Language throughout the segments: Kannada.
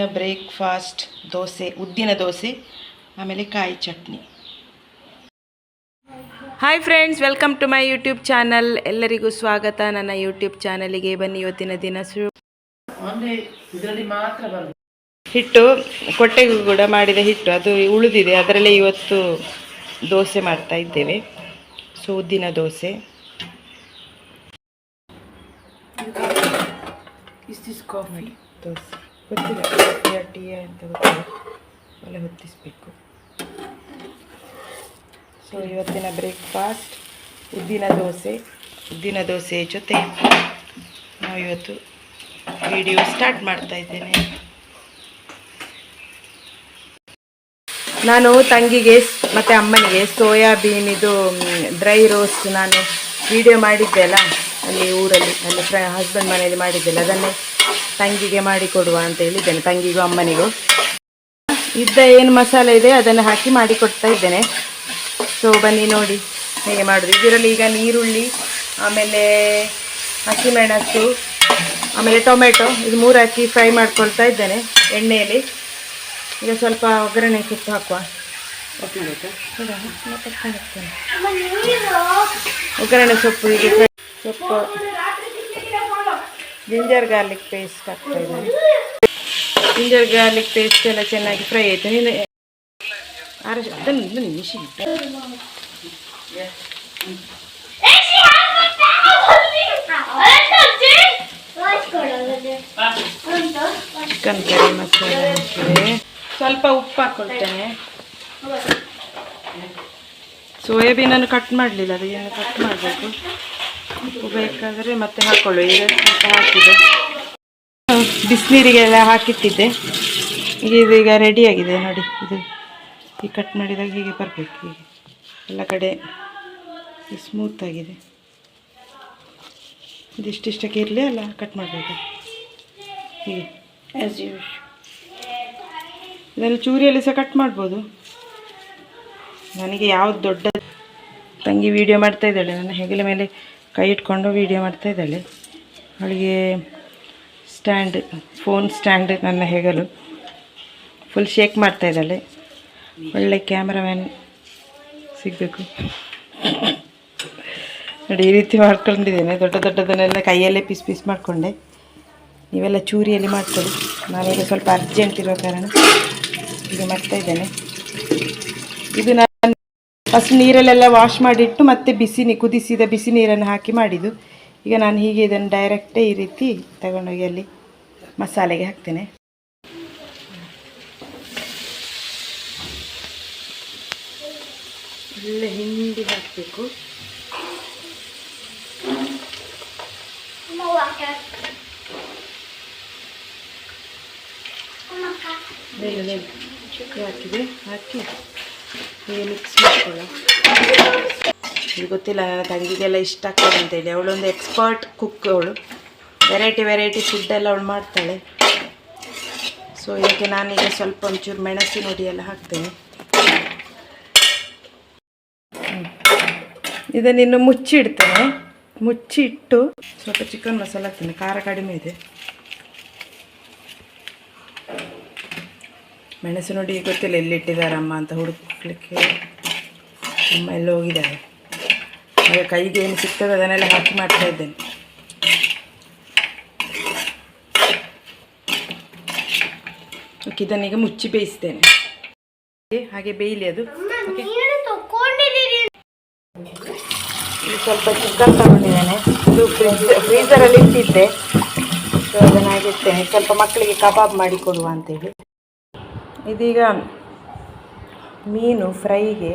ಬ್ರೇಕ್ಫಾಸ್ಟ್ ದೋಸೆ ಉದ್ದಿನ ದೋಸೆ ಆಮೇಲೆ ಕಾಯಿ chutney. Hi friends welcome to my YouTube channel ಎಲ್ಲರಿಗೂ ಸ್ವಾಗತ. ನನ್ನ ಯೂಟ್ಯೂಬ್ ಚಾನಲಿಗೆ ಬನ್ನಿ. ಇವತ್ತಿನ ದಿನ ಶುರು. ಹಿಟ್ಟು ಕೊಟ್ಟೆಗೂ ಕೂಡ ಮಾಡಿದ ಹಿಟ್ಟು. ಅದು ಉಳಿದಿದೆ. ಅದರಲ್ಲೇ ಇವತ್ತು ದೋಸೆ ಮಾಡ್ತಾ ಇದ್ದೇವೆ. ಸೊ ಉದ್ದಿನ ದೋಸೆ. ಕಾಫಿ ದೋಸೆ. ಗೊತ್ತಿಲ್ಲ ಕಾಫಿಯ ಟೀಯ ಅಂತ ಗೊತ್ತಿಲ್ಲ. ಒಲೆ ಹೊತ್ತಿಸ್ಬೇಕು. ಸೊ ಇವತ್ತಿನ ಬ್ರೇಕ್ಫಾಸ್ಟ್ ಉದ್ದಿನ ದೋಸೆ ಉದ್ದಿನ ದೋಸೆ ಜೊತೆ ನಾವು ಇವತ್ತು ವಿಡಿಯೋ ಸ್ಟಾರ್ಟ್ ಮಾಡ್ತಾ ಇದ್ದೇನೆ. ನಾನು ತಂಗಿಗೆ, ಮತ್ತು ಅಮ್ಮನಿಗೆ ಸೋಯಾಬೀನ್ ಇದು ಡ್ರೈ ರೋಸ್ಟ್ ನಾನು ವಿಡಿಯೋ ಮಾಡಿದ್ದೆ ಅಲ್ಲ, ಅಲ್ಲಿ ಊರಲ್ಲಿ ನನ್ನ ಫ್ರ ಹಸ್ಬೆಂಡ್ ಮನೆಯಲ್ಲಿ ಮಾಡಿದ್ದೆಲ್ಲ ಅದನ್ನೇ ತಂಗಿಗೆ ಮಾಡಿ ಕೊಡುವ ಅಂತ ಹೇಳಿದ್ದೇನೆ ತಂಗಿಗೂ ಅಮ್ಮನಿಗೂ. ಇದ್ದ ಏನು ಮಸಾಲೆ ಇದೆ, ಅದನ್ನು ಹಾಕಿ ಮಾಡಿ ಕೊಡ್ತಾ ಇದ್ದೇನೆ. ಸೊ ಬನ್ನಿ ನೋಡಿ ಹೇಗೆ ಮಾಡೋದು. ಇದರಲ್ಲಿ ಈಗ ನೀರುಳ್ಳಿ, ಆಮೇಲೆ ಹಸಿಮೆಣಸು, ಆಮೇಲೆ ಟೊಮೆಟೊ, ಇದು ಮೂರು ಹಾಕಿ ಫ್ರೈ ಮಾಡ್ಕೊಳ್ತಾ ಇದ್ದೇನೆ ಎಣ್ಣೆಯಲ್ಲಿ. ಈಗ ಸ್ವಲ್ಪ ಒಗ್ಗರಣೆ ಸೊಪ್ಪು ಹಾಕುವ. ಒಗ್ಗರಣೆ ಸೊಪ್ಪು ಈಗ ಸೊಪ್ಪು ಜಿಂಜರ್ ಗಾರ್ಲಿಕ್ ಪೇಸ್ಟ್ ಹಾಕ್ತಾ ಇದ್ದೇನೆ ಜಿಂಜರ್ ಗಾರ್ಲಿಕ್ ಪೇಸ್ಟ್ ಎಲ್ಲ ಚೆನ್ನಾಗಿ ಫ್ರೈ ಆಯಿತು ನೀನು ಅರಶಿ ಅದನ್ನು ಇದನ್ನು ಮಿಷಿನ್ ಚಿಕನ್ ಕರಿ ಮಸಾಲೆ ಹಾಕಿದೆ ಸ್ವಲ್ಪ ಉಪ್ಪು ಹಾಕ್ಕೊಳ್ತೇನೆ ಸೋಯಾಬೀನನ್ನು ಕಟ್ ಮಾಡಲಿಲ್ಲ ಅದನ್ನು ಕಟ್ ಮಾಡಬೇಕು ಉಪ್ಪು ಬೇಕಾದರೆ ಮತ್ತೆ ಹಾಕ್ಕೊಳ್ಳು ಈಗ ಸ್ವಲ್ಪ ಹಾಕಿದೆ. ಬಿಸಿನೀರಿಗೆಲ್ಲ ಹಾಕಿಟ್ಟಿದ್ದೆ. ಇದು ಈಗ ರೆಡಿಯಾಗಿದೆ ನೋಡಿ. ಇದು ಈ ಕಟ್ ಮಾಡಿದಾಗ ಹೀಗೆ ಬರಬೇಕು ಹೀಗೆ. ಎಲ್ಲ ಕಡೆ ಸ್ಮೂತ್ ಆಗಿದೆ. ಇದಿಷ್ಟಿಷ್ಟಕ್ಕೆ ಇರಲಿ ಅಲ್ಲ ಕಟ್ ಮಾಡಬೇಕು. ಹೀಗೆ. ಆ್ಯಸ್ ಯೂಶ್ ಇದನ್ನು ಚೂರಿಯಲ್ಲಿ ಸಹ ಕಟ್ ಮಾಡ್ಬೋದು. ನನಗೆ ಯಾವ್ದು ದೊಡ್ಡ ತಂಗಿ ವಿಡಿಯೋ ಮಾಡ್ತಾ ಇದ್ದಾಳೆ. ನನ್ನ ಹೆಗಲ ಮೇಲೆ ಕೈ ಇಟ್ಕೊಂಡು ವೀಡಿಯೋ ಮಾಡ್ತಾ ಇದ್ದಾಳೆ. ಅವಳಿಗೆ ಸ್ಟ್ಯಾಂಡ್ ಫೋನ್ ಸ್ಟ್ಯಾಂಡ್ ನನ್ನ ಹೆಗಲು ಫುಲ್ ಶೇಕ್ ಮಾಡ್ತಾ ಇದ್ದಾಳೆ. ಒಳ್ಳೆ ಕ್ಯಾಮ್ರಾಮ್ಯಾನ್ ಸಿಗಬೇಕು. ನೋಡಿ, ಈ ರೀತಿ ಮಾಡ್ಕೊಂಡಿದ್ದೇನೆ. ದೊಡ್ಡ ದೊಡ್ಡದನ್ನೆಲ್ಲ ಕೈಯಲ್ಲೇ ಪೀಸ್ ಪೀಸ್ ಮಾಡಿಕೊಂಡೆ. ನೀವೆಲ್ಲ ಚೂರಿಯಲ್ಲಿ ಮಾಡ್ಕೊಳ್ಳಿ. ನಾನೀಗ ಸ್ವಲ್ಪ ಅರ್ಜೆಂಟ್ ಇರೋ ಕಾರಣ ಈಗ ಮಾಡ್ತಾ ಇದ್ದೇನೆ. ಇದು ಫಸ್ಟ್ ನೀರಲ್ಲೆಲ್ಲ ವಾಶ್ ಮಾಡಿಟ್ಟು ಮತ್ತೆ ಬಿಸಿ ನೀ ಕುದಿಸಿದ ಬಿಸಿ ನೀರನ್ನು ಹಾಕಿ ಮಾಡಿದ್ದು. ಈಗ ನಾನು ಹೀಗೆ ಇದನ್ನು ಡೈರೆಕ್ಟೇ ಈ ರೀತಿ ತಗೊಂಡೋಗಿ ಅಲ್ಲಿ ಮಸಾಲೆಗೆ ಹಾಕ್ತೇನೆ. ಎಲ್ಲ ಹಿಂಡಿ ಹಾಕಬೇಕು. ಹಾಕಿದೆ. ಹಾಕಿ. ಹೀಗೆ ಮಿಕ್ಸ್ ಮಾಡ್ಕೊಳ್ಳೋಣ. ಇದು ಗೊತ್ತಿಲ್ಲ ತಂಗಿಗೆಲ್ಲ ಇಷ್ಟ ಆಗ್ತದೆ ಅಂತೇಳಿ ಅವಳೊಂದು ಎಕ್ಸ್ಪರ್ಟ್ ಕುಕ್ ಅವಳು. ವೆರೈಟಿ ವೆರೈಟಿ ಫುಡ್ಡೆಲ್ಲ ಅವಳು ಮಾಡ್ತಾಳೆ. ಸೊ ಇದಕ್ಕೆ ನಾನೀಗ ಸ್ವಲ್ಪ ಒಂಚೂರು ಮೆಣಸಿನ ಹುಡಿ ಎಲ್ಲ ಹಾಕ್ತೇನೆ. ಇದನ್ನಿನ್ನು ಮುಚ್ಚಿ ಮುಚ್ಚಿಟ್ಟು ಸ್ವಲ್ಪ ಚಿಕನ್ ಮಸಾಲ ಹಾಕ್ತೇನೆ. ಖಾರ ಕಡಿಮೆ ಇದೆ. ಮೆಣಸು ನೋಡಿ ಗೊತ್ತಿಲ್ಲ ಎಲ್ಲಿಟ್ಟಿದ್ದಾರಮ್ಮ ಅಂತ ಹುಡುಕ್ಲಿಕ್ಕೆ. ಅಮ್ಮ ಎಲ್ಲ ಹೋಗಿದ್ದಾರೆ ಹಾಗೆ ಕೈಗೆ ಏನು ಸಿಗ್ತದೆ ಅದನ್ನೆಲ್ಲ ಹಾಕಿ ಮಾಡ್ತಾ ಇದ್ದೇನೆ. ಇದನ್ನೀಗ ಮುಚ್ಚಿ ಬೇಯಿಸ್ತೇನೆ. ಹಾಗೆ ಬೇಯಲಿ ಅದು. ಸ್ವಲ್ಪ ಚಿಕನ್ ತಗೊಂಡಿದ್ದೇನೆ. ಇದು ಫ್ರಿಜ್ ಫ್ರೀಸರಲ್ಲಿ ಇಟ್ಟಿದ್ದೆ. ಸೊ ಅದನ್ನಾಗಿರ್ತೇನೆ ಸ್ವಲ್ಪ ಮಕ್ಕಳಿಗೆ ಕಬಾಬ್ ಮಾಡಿ ಕೊಡುವ ಅಂತೇಳಿ. ಇದೀಗ ಮೀನು ಫ್ರೈಗೆ,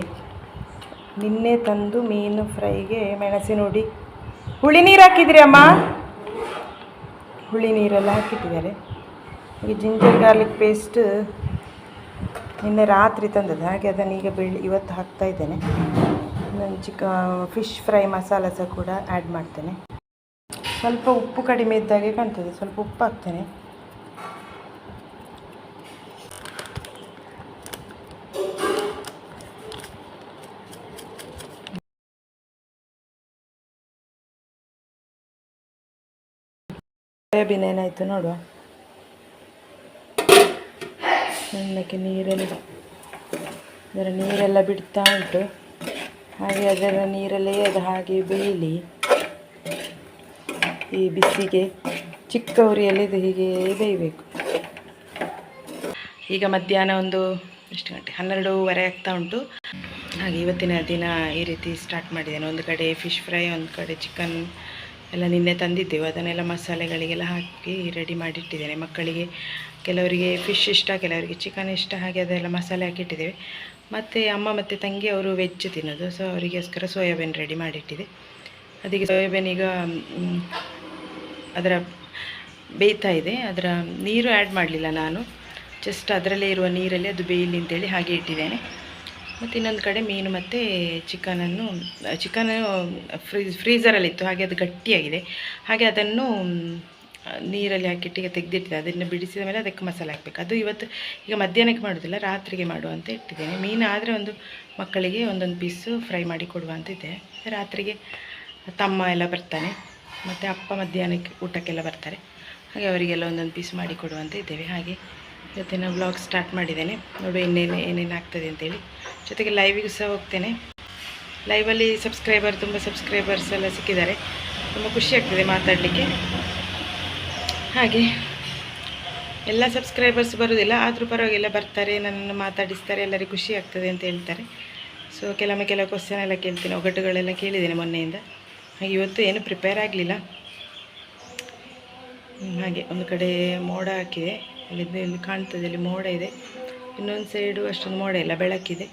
ನಿನ್ನೆ ತಂದು ಮೀನು ಫ್ರೈಗೆ ಮೆಣಸಿನ ಹುಡಿ. ಹುಳಿ ನೀರು ಹಾಕಿದ್ರಿ ಅಮ್ಮ? ಹುಳಿ ನೀರೆಲ್ಲ ಹಾಕಿಟ್ಟಿದ್ದಾರೆ. ಈ ಜಿಂಜರ್ ಗಾರ್ಲಿಕ್ ಪೇಸ್ಟ್ ನಿನ್ನೆ ರಾತ್ರಿ ತಂದದ್ದು. ಹಾಗೆ ಅದನ್ನು ಈಗ ಬೆಳ್ಳಿ ಇವತ್ತು ಹಾಕ್ತಾ ಇದ್ದೇನೆ. ನಾನು ಚಿಕ್ಕ ಫಿಶ್ ಫ್ರೈ ಮಸಾಲ ಸಹ ಕೂಡ ಆ್ಯಡ್ ಮಾಡ್ತೇನೆ. ಸ್ವಲ್ಪ ಉಪ್ಪು ಕಡಿಮೆ ಇದ್ದಾಗೆ ಕಾಣ್ತದೆ. ಸ್ವಲ್ಪ ಉಪ್ಪು ಹಾಕ್ತೇನೆ. ಸೋಯಾಬೀನ್ ಏನಾಯ್ತು ನೋಡುವ. ಸಣ್ಣಕ್ಕೆ ನೀರೆಲ್ಲ ಅದರ ನೀರೆಲ್ಲ ಬಿಡ್ತಾ ಉಂಟು. ಹಾಗೆ ಅದರ ನೀರಲ್ಲೇ ಅದು, ಹಾಗೆ ಬೇಯಲಿ ಈ ಬಿಸಿಗೆ ಚಿಕ್ಕ ಉರಿಯಲ್ಲಿ ಇದು ಹೀಗೆ ಬೇಯಬೇಕು. ಈಗ ಮಧ್ಯಾಹ್ನ ಒಂದು ಎಷ್ಟು ಗಂಟೆ? ಹನ್ನೆರಡೂವರೆ ಆಗ್ತಾ ಉಂಟು. ಹಾಗೆ ಇವತ್ತಿನ ದಿನ ಈ ರೀತಿ ಸ್ಟಾರ್ಟ್ ಮಾಡಿದ್ದೇನೆ. ಒಂದು ಕಡೆ ಫಿಶ್ ಫ್ರೈ ಒಂದು ಕಡೆ ಚಿಕನ್ ಎಲ್ಲ ನಿನ್ನೆ ತಂದಿದ್ದೇವೆ. ಅದನ್ನೆಲ್ಲ ಮಸಾಲೆಗಳಿಗೆಲ್ಲ ಹಾಕಿ ರೆಡಿ ಮಾಡಿಟ್ಟಿದ್ದೇನೆ. ಮಕ್ಕಳಿಗೆ ಕೆಲವರಿಗೆ ಫಿಶ್ ಇಷ್ಟ, ಕೆಲವರಿಗೆ ಚಿಕನ್ ಇಷ್ಟ, ಹಾಗೆ ಅದೆಲ್ಲ ಮಸಾಲೆ ಹಾಕಿಟ್ಟಿದ್ದೇವೆ. ಮತ್ತು ಅಮ್ಮ ಮತ್ತು ತಂಗಿ ಅವರು ವೆಜ್ ತಿನ್ನೋದು. ಸೊ ಅವರಿಗೋಸ್ಕರ ಸೋಯಾಬೀನ್ ರೆಡಿ ಮಾಡಿಟ್ಟಿದೆ. ಅದಕ್ಕೆ ಸೋಯಾಬೀನ್ ಈಗ ಅದರ ಬೇಯ್ತಾ ಇದೆ. ಅದರ ನೀರು ಆ್ಯಡ್ ಮಾಡಲಿಲ್ಲ ನಾನು. ಜಸ್ಟ್ ಅದರಲ್ಲೇ ಇರುವ ನೀರಲ್ಲಿ ಅದು ಬೇಯಲಿ ಅಂತೇಳಿ ಹಾಗೆ ಇಟ್ಟಿದ್ದೇನೆ. ಮತ್ತು ಇನ್ನೊಂದು ಕಡೆ ಮೀನು ಮತ್ತು ಚಿಕನನ್ನು, ಚಿಕನ್ ಫ್ರೀಸ್ ಫ್ರೀಝರಲ್ಲಿತ್ತು ಹಾಗೆ ಅದು ಗಟ್ಟಿಯಾಗಿದೆ. ಹಾಗೆ ಅದನ್ನು, ನೀರಲ್ಲಿ ಹಾಕಿಟ್ಟಿಗೆ ತೆಗೆದಿಟ್ಟಿದೆ. ಅದನ್ನು ಬಿಡಿಸಿದ ಮೇಲೆ ಅದಕ್ಕೆ ಮಸಾಲೆ ಹಾಕಬೇಕು. ಅದು ಇವತ್ತು ಈಗ ಮಧ್ಯಾಹ್ನಕ್ಕೆ ಮಾಡೋದಿಲ್ಲ ರಾತ್ರಿಗೆ ಮಾಡುವಂತ ಇಟ್ಟಿದ್ದೇನೆ. ಮೀನು ಆದರೆ ಒಂದು ಮಕ್ಕಳಿಗೆ ಒಂದೊಂದು ಪೀಸು ಫ್ರೈ ಮಾಡಿ ಕೊಡುವ ರಾತ್ರಿಗೆ ತಮ್ಮ ಎಲ್ಲ ಬರ್ತಾನೆ. ಮತ್ತು ಅಪ್ಪ ಮಧ್ಯಾಹ್ನಕ್ಕೆ ಊಟಕ್ಕೆಲ್ಲ ಬರ್ತಾರೆ. ಹಾಗೆ ಅವರಿಗೆಲ್ಲ ಒಂದೊಂದು ಪೀಸ್ ಮಾಡಿ ಕೊಡುವಂತ ಇದ್ದೇವೆ. ಹಾಗೆ ಇವತ್ತಿನ ಬ್ಲಾಗ್ ಸ್ಟಾರ್ಟ್ ಮಾಡಿದ್ದೇನೆ. ನೋಡು ಇನ್ನೇನು, ಏನೇನು ಆಗ್ತದೆ ಅಂತೇಳಿ. ಜೊತೆಗೆ ಲೈವಿಗೂ ಸಹ ಹೋಗ್ತೇನೆ. ಲೈವಲ್ಲಿ ಸಬ್ಸ್ಕ್ರೈಬರ್ ತುಂಬ ಸಬ್ಸ್ಕ್ರೈಬರ್ಸ್ ಎಲ್ಲ ಸಿಕ್ಕಿದ್ದಾರೆ. ತುಂಬ ಖುಷಿ ಆಗ್ತದೆ ಮಾತಾಡಲಿಕ್ಕೆ. ಹಾಗೆ, ಎಲ್ಲ ಸಬ್ಸ್ಕ್ರೈಬರ್ಸ್ ಬರೋದಿಲ್ಲ, ಆದರೂ ಪರವಾಗಿಲ್ಲ ಬರ್ತಾರೆ, ನನ್ನನ್ನು ಮಾತಾಡಿಸ್ತಾರೆ, ಎಲ್ಲರಿಗೂ ಖುಷಿ ಆಗ್ತದೆ ಅಂತ ಹೇಳ್ತಾರೆ. ಸೊ ಕೆಲವೊಮ್ಮೆ ಕೆಲವು ಕ್ವಶನ್ ಎಲ್ಲ ಕೇಳ್ತೀನಿ, ಒಗಟುಗಳೆಲ್ಲ ಕೇಳಿದ್ದೇನೆ ಮೊನ್ನೆಯಿಂದ. ಹಾಗೆ ಇವತ್ತು ಏನು ಪ್ರಿಪೇರ್ ಆಗಲಿಲ್ಲ. ಹಾಗೆ ಒಂದು ಕಡೆ ಮೋಡ ಹಾಕಿದೆ. ಅಲ್ಲಿ ಕಾಣ್ತದೆ ಇಲ್ಲಿ ಮೋಡ ಇದೆ. ಇನ್ನೊಂದು ಸೈಡು ಅಷ್ಟೊಂದು ಮೋಡ ಇಲ್ಲ, ಬೆಳಕಿದೆ.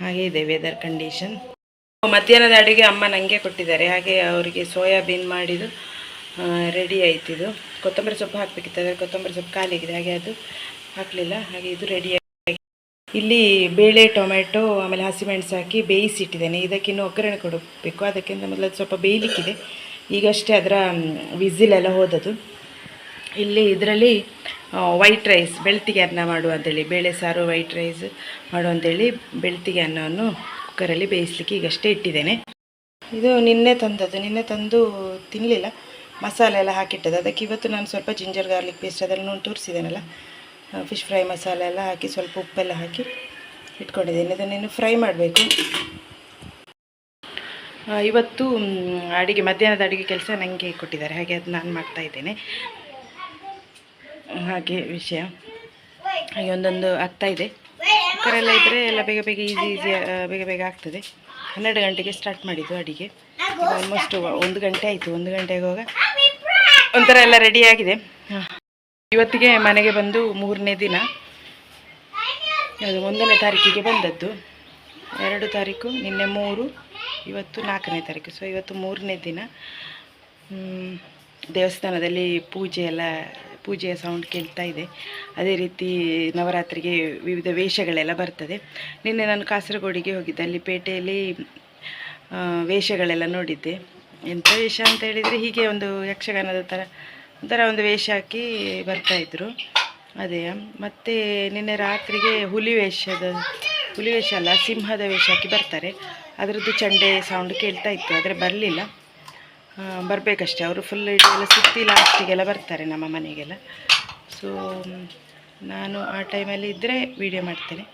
ಹಾಗೆ ಇದೆ ವೆದರ್ ಕಂಡೀಷನ್ ಮಧ್ಯಾಹ್ನದ ಅಡುಗೆ ಅಮ್ಮ ನನಗೆ ಕೊಟ್ಟಿದ್ದಾರೆ. ಹಾಗೆ ಅವರಿಗೆ ಸೋಯಾಬೀನ್ ಮಾಡಿದ್ದು ರೆಡಿ ಆಯ್ತಿದು ಕೊತ್ತಂಬರಿ ಸೊಪ್ಪು ಹಾಕಬೇಕಿತ್ತು, ಆದರೆ ಕೊತ್ತಂಬರಿ ಸೊಪ್ಪು ಖಾಲಿಯಾಗಿದೆ. ಹಾಗೆ ಅದು ಹಾಕಲಿಲ್ಲ. ಹಾಗೆ ಇದು ರೆಡಿ ಇಲ್ಲಿ ಬೇಳೆ ಟೊಮೆಟೊ ಆಮೇಲೆ ಹಸಿಮೆಣಸು ಹಾಕಿ ಬೇಯಿಸಿಟ್ಟಿದ್ದೇನೆ. ಇದಕ್ಕಿನ್ನು ಒಗ್ಗರಣೆ ಕೊಡಬೇಕು. ಅದಕ್ಕಿಂತ ಮೊದಲು ಅದು ಸ್ವಲ್ಪ ಬೇಯಲಿಕ್ಕಿದೆ. ಈಗಷ್ಟೇ ಅದರ ವಿಸಿಲೆಲ್ಲ ಹೋದದು ಇಲ್ಲಿ ಇದರಲ್ಲಿ ವೈಟ್ ರೈಸ್ ಬೆಳ್ತಿಗೆ ಅನ್ನ ಮಾಡು ಅಂತೇಳಿ, ಬೇಳೆ ಸಾರು ವೈಟ್ ರೈಸ್ ಮಾಡು ಅಂತೇಳಿ ಬೆಳ್ತಿಗೆ ಅನ್ನವನ್ನು ಕುಕ್ಕರಲ್ಲಿ ಬೇಯಿಸಲಿಕ್ಕೆ ಈಗಷ್ಟೇ ಇಟ್ಟಿದ್ದೇನೆ. ಇದು ನಿನ್ನೆ ತಂದದ್ದು. ನಿನ್ನೆ ತಂದು ತಿನ್ನಲಿಲ್ಲ ಮಸಾಲೆ ಎಲ್ಲ ಹಾಕಿಟ್ಟದ್ದು. ಅದಕ್ಕೆ ಇವತ್ತು ನಾನು ಸ್ವಲ್ಪ ಜಿಂಜರ್ ಗಾರ್ಲಿಕ್ ಪೇಸ್ಟ್ ಅದನ್ನು ನಾನು ತೋರಿಸಿದ್ದೇನಲ್ಲ ಫಿಶ್ ಫ್ರೈ ಮಸಾಲೆ ಎಲ್ಲ ಹಾಕಿ ಸ್ವಲ್ಪ ಉಪ್ಪೆಲ್ಲ ಹಾಕಿ ಇಟ್ಕೊಂಡಿದ್ದೇನೆ. ಇದನ್ನೇನು ಫ್ರೈ ಮಾಡಬೇಕು. ಇವತ್ತು ಅಡುಗೆ, ಮಧ್ಯಾಹ್ನದ ಅಡುಗೆ ಕೆಲಸ ನನಗೆ ಕೊಟ್ಟಿದ್ದಾರೆ. ಹಾಗೆ ಅದು ನಾನು ಮಾಡ್ತಾ ಇದ್ದೇನೆ. ಹಾಗೆ ವಿಷಯ. ಹಾಗೆ ಒಂದೊಂದು ಆಗ್ತಾ ಇದೆ. ಕುಕ್ಕರೆಲ್ಲ ಇದ್ದರೆ ಎಲ್ಲ ಬೇಗ ಬೇಗ ಈಸಿ ಈಸಿ ಬೇಗ ಬೇಗ ಆಗ್ತದೆ. ಹನ್ನೆರಡು ಗಂಟೆಗೆ ಸ್ಟಾರ್ಟ್ ಮಾಡಿದ್ದು ಅಡಿಗೆ. ಆಲ್ಮೋಸ್ಟ್ ಒಂದು ಗಂಟೆ ಆಯಿತು. ಒಂದು ಗಂಟೆಗೆ ಹೋಗ ಒಂಥರ ಎಲ್ಲ ರೆಡಿ ಆಗಿದೆ. ಇವತ್ತಿಗೆ ಮನೆಗೆ ಬಂದು ಮೂರನೇ ದಿನ. ಅದು ಒಂದನೇ ತಾರೀಕಿಗೆ ಬಂದದ್ದು. ಎರಡು ತಾರೀಕು, ನಿನ್ನೆ ಮೂರು, ಇವತ್ತು ನಾಲ್ಕನೇ ತಾರೀಕು. ಸೊ ಇವತ್ತು ಮೂರನೇ ದಿನ. ದೇವಸ್ಥಾನದಲ್ಲಿ ಪೂಜೆ ಎಲ್ಲ ಪೂಜೆಯ ಸೌಂಡ್ ಕೇಳ್ತಾ ಇದೆ. ಅದೇ ರೀತಿ ನವರಾತ್ರಿಗೆ ವಿವಿಧ ವೇಷಗಳೆಲ್ಲ ಬರ್ತದೆ. ನಿನ್ನೆ ನಾನು ಕಾಸರಗೋಡಿಗೆ ಹೋಗಿದ್ದೆ. ಅಲ್ಲಿ ಪೇಟೆಯಲ್ಲಿ ವೇಷಗಳೆಲ್ಲ ನೋಡಿದ್ದೆ. ಎಂಥ ವೇಷ ಅಂತ ಹೇಳಿದರೆ ಹೀಗೆ ಒಂದು ಯಕ್ಷಗಾನದ ಥರ ಒಂಥರ ಒಂದು ವೇಷ ಹಾಕಿ ಬರ್ತಾಯಿದ್ರು ಅದೇ, ಮತ್ತು ನಿನ್ನೆ ರಾತ್ರಿಗೆ ಹುಲಿ ವೇಷದ, ಹುಲಿ ವೇಷ ಅಲ್ಲ, ಸಿಂಹದ ವೇಷ ಹಾಕಿ ಬರ್ತಾರೆ. ಅದರದ್ದು ಚಂಡೆ ಸೌಂಡ್ ಕೇಳ್ತಾ ಇತ್ತು, ಆದರೆ ಬರಲಿಲ್ಲ. ಬರಬೇಕಷ್ಟೆ. ಅವರು ಫುಲ್ ಇದೆಲ್ಲ ಸುತ್ತಿ ಲಾಸ್ಟಿಗೆಲ್ಲ ಬರ್ತಾರೆ ನಮ್ಮ ಮನೆಗೆಲ್ಲ. ಸೊ ನಾನು ಆ ಟೈಮಲ್ಲಿ ಇದ್ದರೆ ವೀಡಿಯೋ ಮಾಡ್ತೇನೆ.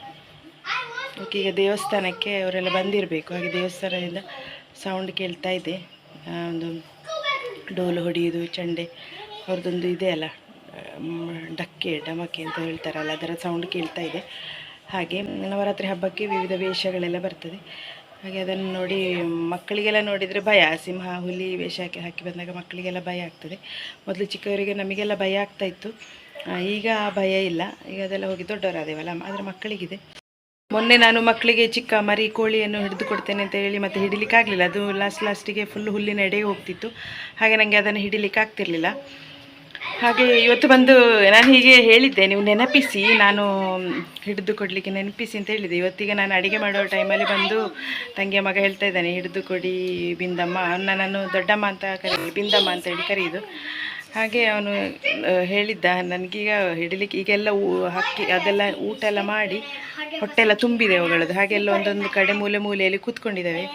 ಓಕೆ ಈಗ ದೇವಸ್ಥಾನಕ್ಕೆ ಅವರೆಲ್ಲ ಬಂದಿರಬೇಕು. ಹಾಗೆ ದೇವಸ್ಥಾನದಿಂದ ಸೌಂಡ್ ಕೇಳ್ತಾ ಇದೆ. ಒಂದು ಡೋಲು ಹೊಡೆಯೋದು ಚಂಡೆ, ಅವ್ರದ್ದೊಂದು ಇದೆ ಅಲ್ಲ ಡಕ್ಕೆ, ಡಮಕ್ಕೆ ಅಂತ ಹೇಳ್ತಾರಲ್ಲ, ಅದರ ಸೌಂಡ್ ಕೇಳ್ತಾ ಇದೆ. ಹಾಗೆ ನವರಾತ್ರಿ ಹಬ್ಬಕ್ಕೆ ವಿವಿಧ ವೇಷಗಳೆಲ್ಲ ಬರ್ತದೆ. ಹಾಗೆ ಅದನ್ನು ನೋಡಿ ಮಕ್ಕಳಿಗೆಲ್ಲ ನೋಡಿದರೆ ಭಯ. ಸಿಂಹ, ಹುಲಿ, ವೇಷ ಹಾಕಿ ಹಾಕಿ ಬಂದಾಗ ಮಕ್ಕಳಿಗೆಲ್ಲ ಭಯ ಆಗ್ತದೆ. ಮೊದಲು ಚಿಕ್ಕವರಿಗೆ ನಮಗೆಲ್ಲ ಭಯ ಆಗ್ತಾ ಇತ್ತು. ಈಗ ಆ ಭಯ ಇಲ್ಲ. ಈಗ ಅದೆಲ್ಲ ಹೋಗಿ ದೊಡ್ಡವರಾದೇವಲ್ಲ, ಆದರೆ ಮಕ್ಕಳಿಗಿದೆ. ಮೊನ್ನೆ ನಾನು ಮಕ್ಕಳಿಗೆ ಚಿಕ್ಕ ಮರಿ ಕೋಳಿಯನ್ನು ಹಿಡಿದು ಕೊಡ್ತೇನೆ ಅಂತ ಹೇಳಿ ಮತ್ತೆ ಹಿಡಿಲಿಕ್ಕೆ ಆಗಲಿಲ್ಲ ಅದು ಲಾಸ್ಟ್ ಲಾಸ್ಟಿಗೆ ಫುಲ್ ಹುಲ್ಲಿನ ಎಡೆಗೆ ಹೋಗ್ತಿತ್ತು. ಹಾಗೆ ನನಗೆ ಅದನ್ನು ಹಿಡಿಲಿಕ್ಕೆ ಆಗ್ತಿರ್ಲಿಲ್ಲ ಹಾಗೆ ಇವತ್ತು ಬಂದು ನಾನು ಹೀಗೆ ಹೇಳಿದ್ದೆ, ನೀವು ನೆನಪಿಸಿ, ನಾನು ಹಿಡಿದು ಕೊಡಲಿಕ್ಕೆ ನೆನಪಿಸಿ ಅಂತ ಹೇಳಿದೆ. ಇವತ್ತಿಗೆ ನಾನು ಅಡುಗೆ ಮಾಡೋ ಟೈಮಲ್ಲಿ ಬಂದು ತಂಗಿಯ ಮಗ ಹೇಳ್ತಾ ಇದ್ದಾನೆ, ಹಿಡಿದು ಕೊಡಿ ಬಿಂದಮ್ಮ. ಅವನ್ನ ನಾನು ದೊಡ್ಡಮ್ಮ ಅಂತ ಕರೀ, ಬಿಂದಮ್ಮ ಅಂತ ಹೇಳಿ ಕರೆಯೋದು ಹಾಗೆ ಅವನು ಹೇಳಿದ್ದ, ನನಗೀಗ ಹಿಡಿಲಿಕ್ಕೆ ಈಗೆಲ್ಲ ಹಕ್ಕಿ, ಅದೆಲ್ಲ ಊಟ ಎಲ್ಲ ಮಾಡಿ ಹೊಟ್ಟೆ ಎಲ್ಲ ತುಂಬಿದೆ ಅವುಗಳದ್ದು ಹಾಗೆಲ್ಲ ಒಂದೊಂದು ಕಡೆ ಮೂಲೆ ಮೂಲೆಯಲ್ಲಿ ಕೂತ್ಕೊಂಡಿದ್ದಾವೆ.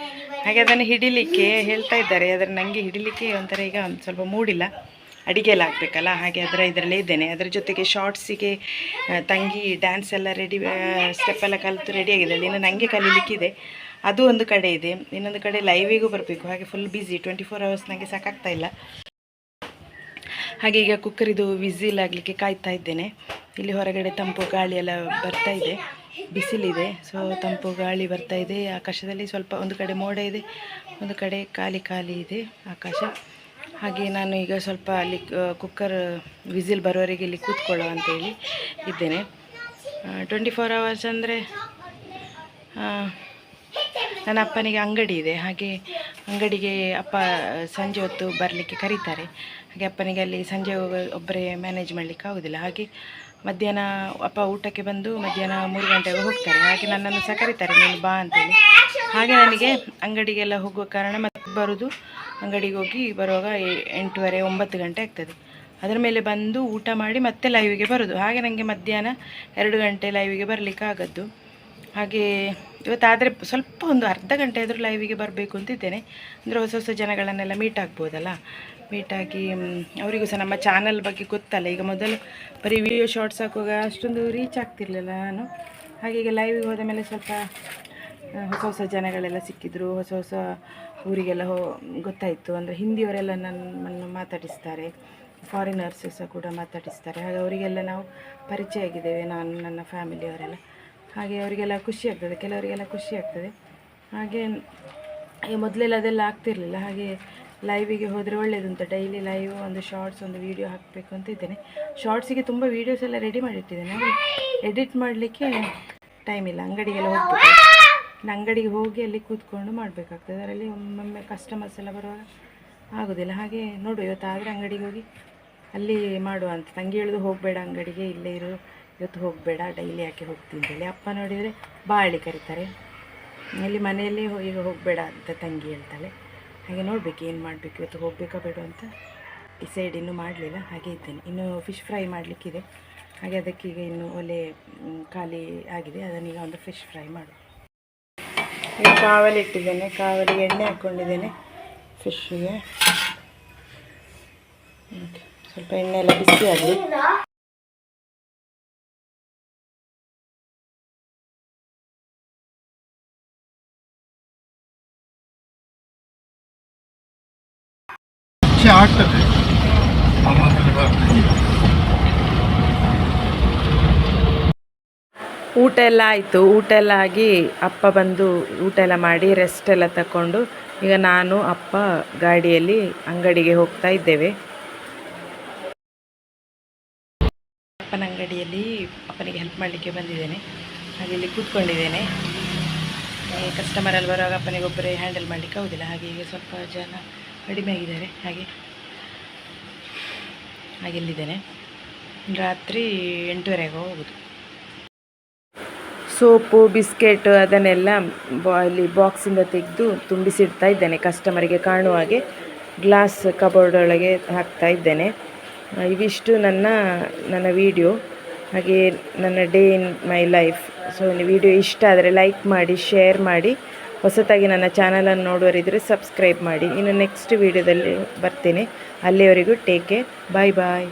ಹಾಗೆ ಅದನ್ನು ಹಿಡಿಲಿಕ್ಕೆ ಹೇಳ್ತಾ ಇದ್ದಾರೆ, ಆದರೆ ನನಗೆ ಹಿಡಿಲಿಕ್ಕೆ ಒಂಥರ ಈಗ ಸ್ವಲ್ಪ ಮೂಡಿಲ್ಲ. ಅಡಿಗೆ ಎಲ್ಲ ಹಾಕಬೇಕಲ್ಲ ಹಾಗೆ ಅದರ ಇದರಲ್ಲೇ ಇದ್ದೇನೆ. ಅದರ ಜೊತೆಗೆ ಶಾರ್ಟ್ಸಿಗೆ ತಂಗಿ ಡ್ಯಾನ್ಸ್ ಎಲ್ಲ ರೆಡಿ ಸ್ಟೆಪ್ ಎಲ್ಲ ಕಲಿತು ರೆಡಿ ಆಗಿದ್ದಾಳೆ. ಇನ್ನು ನನಗೆ ಕಲೀಲಿಕ್ಕಿದೆ. ಅದು ಒಂದು ಕಡೆ ಇದೆ. ಇನ್ನೊಂದು ಕಡೆ ಲೈವಿಗೂ ಬರಬೇಕು. ಹಾಗೆ full busy twenty four hours ನನಗೆ ಸಾಕಾಗ್ತಾ ಇಲ್ಲ. ಹಾಗೆ ಈಗ ಕುಕ್ಕರಿದು ವಿಸಿಲ್ ಆಗಲಿಕ್ಕೆ ಕಾಯ್ತಾ ಇದ್ದೇನೆ. ಇಲ್ಲಿ ಹೊರಗಡೆ ತಂಪು ಗಾಳಿ ಎಲ್ಲ ಬರ್ತಾ ಇದೆ. ಬಿಸಿಲಿದೆ. ಸೊ ತಂಪು ಗಾಳಿ ಬರ್ತಾ ಇದೆ. ಆಕಾಶದಲ್ಲಿ ಸ್ವಲ್ಪ ಒಂದು ಕಡೆ ಮೋಡ ಇದೆ. ಒಂದು ಕಡೆ ಖಾಲಿ ಖಾಲಿ ಇದೆ ಆಕಾಶ. ಹಾಗೆ ನಾನು ಈಗ ಸ್ವಲ್ಪ ಅಲ್ಲಿ ಕುಕ್ಕರ್ ವಿಸಿಲ್ ಬರೋವರೆಗೆ ಇಲ್ಲಿ ಕೂತ್ಕೊಳ್ಳೋ ಅಂತೇಳಿ ಇದ್ದೇನೆ. ಟ್ವೆಂಟಿ ಫೋರ್ ಅವರ್ಸ್ ಅಂದರೆ ನನ್ನ ಅಪ್ಪನಿಗೆ ಅಂಗಡಿ ಇದೆ. ಹಾಗೆ ಅಂಗಡಿಗೆ ಅಪ್ಪ ಸಂಜೆ ಹೊತ್ತು ಬರಲಿಕ್ಕೆ ಕರೀತಾರೆ. ಹಾಗೆ ಅಪ್ಪನಿಗೆ ಅಲ್ಲಿ ಸಂಜೆ ಒಬ್ಬ- ಒಬ್ಬರೇ ಮ್ಯಾನೇಜ್ ಮಾಡಲಿಕ್ಕೆ ಆಗೋದಿಲ್ಲ. ಹಾಗೆ ಮಧ್ಯಾಹ್ನ ಅಪ್ಪ ಊಟಕ್ಕೆ ಬಂದು ಮಧ್ಯಾಹ್ನ ಮೂರು ಗಂಟೆಗೆ ಹೋಗ್ತಾರೆ. ಹಾಗೆ ನನ್ನನ್ನು ಸಹ ಕರೀತಾರೆ, ನೀನು ಬಾ ಅಂತೇಳಿ ಹಾಗೆ ನನಗೆ ಅಂಗಡಿಗೆಲ್ಲ ಹೋಗುವ ಕಾರಣ ಮತ್ತೆ ಬರೋದು. ಅಂಗಡಿಗೆ ಹೋಗಿ ಬರುವಾಗ ಎಂಟೂವರೆ, ಒಂಬತ್ತು ಗಂಟೆ ಆಗ್ತದೆ. ಅದರ ಮೇಲೆ ಬಂದು ಊಟ ಮಾಡಿ ಮತ್ತೆ ಲೈವಿಗೆ ಬರೋದು. ಹಾಗೆ ನನಗೆ ಮಧ್ಯಾಹ್ನ ಎರಡು ಗಂಟೆ ಲೈವಿಗೆ ಬರಲಿಕ್ಕೆ ಆಗದ್ದು. ಹಾಗೆ ಇವತ್ತಾದರೆ ಸ್ವಲ್ಪ ಒಂದು ಅರ್ಧ ಗಂಟೆ ಆದರೂ ಲೈವಿಗೆ ಬರಬೇಕು ಅಂತಿದ್ದೇನೆ. ಅಂದರೆ ಹೊಸ ಹೊಸ ಜನಗಳನ್ನೆಲ್ಲ ಮೀಟ್ ಆಗ್ಬೋದಲ್ಲ? ಮೀಟಾಗಿ ಅವರಿಗೂ ಸಹ ನಮ್ಮ ಚಾನಲ್ ಬಗ್ಗೆ ಗೊತ್ತಲ್ಲ. ಈಗ ಮೊದಲು ಬರೀ ವಿಡಿಯೋ ಶಾರ್ಟ್ಸ್ ಹಾಕುವಾಗ ಅಷ್ಟೊಂದು ರೀಚ್ ಆಗ್ತಿರ್ಲಿಲ್ಲ ನಾನು. ಹಾಗೆ ಈಗ ಲೈವಿಗೆ ಹೋದ ಮೇಲೆ ಸ್ವಲ್ಪ ಹೊಸ ಹೊಸ ಜನಗಳೆಲ್ಲ ಸಿಕ್ಕಿದ್ರು, ಹೊಸ ಹೊಸ ಊರಿಗೆಲ್ಲ ಹೋ, ಗೊತ್ತಾಯಿತು. ಅಂದರೆ ಹಿಂದಿಯವರೆಲ್ಲ ನನ್ನನ್ನು ಮಾತಾಡಿಸ್ತಾರೆ. ಫಾರಿನರ್ಸ್ ಸಹ ಕೂಡ ಮಾತಾಡಿಸ್ತಾರೆ. ಹಾಗೆ ಅವರಿಗೆಲ್ಲ ನಾವು ಪರಿಚಯ ಆಗಿದ್ದೇವೆ, ನಾನು, ನನ್ನ ಫ್ಯಾಮಿಲಿಯವರೆಲ್ಲ ಹಾಗೆ ಅವರಿಗೆಲ್ಲ ಖುಷಿ ಆಗ್ತದೆ, ಕೆಲವರಿಗೆಲ್ಲ ಖುಷಿ ಆಗ್ತದೆ. ಹಾಗೆ ಮೊದಲೆಲ್ಲ ಅದೆಲ್ಲ ಆಗ್ತಿರಲಿಲ್ಲ. ಹಾಗೆ ಲೈವಿಗೆ ಹೋದರೆ ಒಳ್ಳೆಯದು ಅಂತ ಡೈಲಿ ಲೈವ್ ಒಂದು ಶಾರ್ಟ್ಸ್ ಒಂದು ವೀಡಿಯೋ ಹಾಕಬೇಕು ಅಂತ ಇದ್ದೇನೆ. ಶಾರ್ಟ್ಸಿಗೆ ತುಂಬ ವೀಡಿಯೋಸ್ ಎಲ್ಲ ರೆಡಿ ಮಾಡಿಟ್ಟಿದ್ದೇನೆ. ಎಡಿಟ್ ಮಾಡಲಿಕ್ಕೆ ಟೈಮ್ ಇಲ್ಲ. ಅಂಗಡಿಗೆಲ್ಲ ಹೋಗ್ಬೇಕು ಅಂಗಡಿಗೆ ಹೋಗಿ ಅಲ್ಲಿ ಕೂತ್ಕೊಂಡು ಮಾಡಬೇಕಾಗ್ತದೆ. ಅದರಲ್ಲಿ ಒಮ್ಮೊಮ್ಮೆ ಕಸ್ಟಮರ್ಸ್ ಎಲ್ಲ ಬರುವಾಗ ಆಗೋದಿಲ್ಲ. ಹಾಗೆ ನೋಡು ಇವತ್ತಾದರೆ ಅಂಗಡಿಗೆ ಹೋಗಿ ಅಲ್ಲಿ ಮಾಡುವ ಅಂತ. ತಂಗಿ ಹೇಳಿದು ಹೋಗಬೇಡ, ಅಂಗಡಿಗೆ ಇಲ್ಲೇ ಇರು. ಇವತ್ತು ಹೋಗಬೇಡ ಡೈಲಿ ಯಾಕೆ ಅಂತೇಳಿ ಅಪ್ಪ ನೋಡಿದರೆ ಬಾಳಿ ಕರೀತಾರೆ. ಇಲ್ಲಿ ಮನೆಯಲ್ಲಿ ಈಗ ಹೋಗಬೇಡ ಅಂತ ತಂಗಿ ಹೇಳ್ತಾಳೆ. ಹಾಗೆ ನೋಡಬೇಕು, ಏನು ಮಾಡಬೇಕು, ಇವತ್ತು ಹೋಗಬೇಕಾ ಬೇಡ ಅಂತ ಡಿಸೈಡ್ ಇನ್ನೂ ಮಾಡಲಿಲ್ಲ. ಹಾಗೆ ಇದ್ದೇನೆ. ಇನ್ನು ಫಿಶ್ ಫ್ರೈ ಮಾಡಲಿಕ್ಕಿದೆ. ಹಾಗೆ ಅದಕ್ಕೀಗ ಇನ್ನು ಒಲೆ ಖಾಲಿ ಆಗಿದೆ. ಅದನ್ನೀಗ ಒಂದು ಫಿಶ್ ಫ್ರೈ ಮಾಡು ಈಗ ಕಾವಲಿ ಇಟ್ಟಿದ್ದೇನೆ ಕಾವಲಿಗೆ ಎಣ್ಣೆ ಹಾಕ್ಕೊಂಡಿದ್ದೇನೆ ಫಿಶ್ಗೆ ಸ್ವಲ್ಪ ಎಣ್ಣೆ ಎಲ್ಲ ಬಿಸಿ ಆಗಲಿ. ಆಗ್ತದೆ ಅಮ್ಮನಲ್ಲಿ ಬರ್ತದೆ ಊಟ ಎಲ್ಲ ಆಯಿತು. ಊಟ ಎಲ್ಲ ಆಗಿ ಅಪ್ಪ ಬಂದು ಊಟ ಎಲ್ಲ ಮಾಡಿ ರೆಸ್ಟ್ ಎಲ್ಲ ತಗೊಂಡು ಈಗ ನಾನು, ಅಪ್ಪ ಗಾಡಿಯಲ್ಲಿ ಅಂಗಡಿಗೆ ಹೋಗ್ತಾ ಇದ್ದೇವೆ. ಅಪ್ಪನ ಅಂಗಡಿಯಲ್ಲಿ ಅಪ್ಪನಿಗೆ ಹೆಲ್ಪ್ ಮಾಡಲಿಕ್ಕೆ ಬಂದಿದ್ದೇನೆ. ಹಾಗೆ ಇಲ್ಲಿ ಕೂತ್ಕೊಂಡಿದ್ದೇನೆ. ಕಸ್ಟಮರಲ್ಲಿ ಬರುವಾಗ ಅಪ್ಪನಿಗೆ ಒಬ್ಬರೇ ಹ್ಯಾಂಡಲ್ ಮಾಡಲಿಕ್ಕೆ ಆಗೋದಿಲ್ಲ. ಹಾಗೆ ಈಗ ಸ್ವಲ್ಪ ಜನ ಕಡಿಮೆ ಆಗಿದ್ದಾರೆ. ಹಾಗೆ ಹಾಗೆ ಇಲ್ಲಿದ್ದೇನೆ. ರಾತ್ರಿ ಎಂಟೂವರೆಗೆ ಹೋಗೋದು. ಸೋಪು, ಬಿಸ್ಕೆಟ್ ಅದನ್ನೆಲ್ಲ ಬಾ ಇಲ್ಲಿ ಬಾಕ್ಸಿಂದ ತೆಗೆದು ತುಂಬಿಸಿಡ್ತಾ ಇದ್ದೇನೆ ಕಸ್ಟಮರಿಗೆ ಕಾಣುವ ಹಾಗೆ. ಗ್ಲಾಸ್ ಕಬೋರ್ಡ್ ಒಳಗೆ ಹಾಕ್ತಾ ಇದ್ದೇನೆ. ಇವಿಷ್ಟು ನನ್ನ ನನ್ನ ವಿಡಿಯೋ ಹಾಗೆ ನನ್ನ day in my life so video ಇಷ್ಟ ಆದರೆ ಲೈಕ್ ಮಾಡಿ ಶೇರ್ ಮಾಡಿ. ಹೊಸತಾಗಿ ನನ್ನ ಚಾನಲನ್ನು ನೋಡುವರಿದ್ದರೆ ಸಬ್ಸ್ಕ್ರೈಬ್ ಮಾಡಿ. ಇನ್ನು ನೆಕ್ಸ್ಟ್ ವಿಡಿಯೋದಲ್ಲಿ ಬರ್ತೀನಿ. ಅಲ್ಲಿಯವರೆಗೂ ಟೇಕ್ ಕೇರ್ ಬಾಯ್ ಬಾಯ್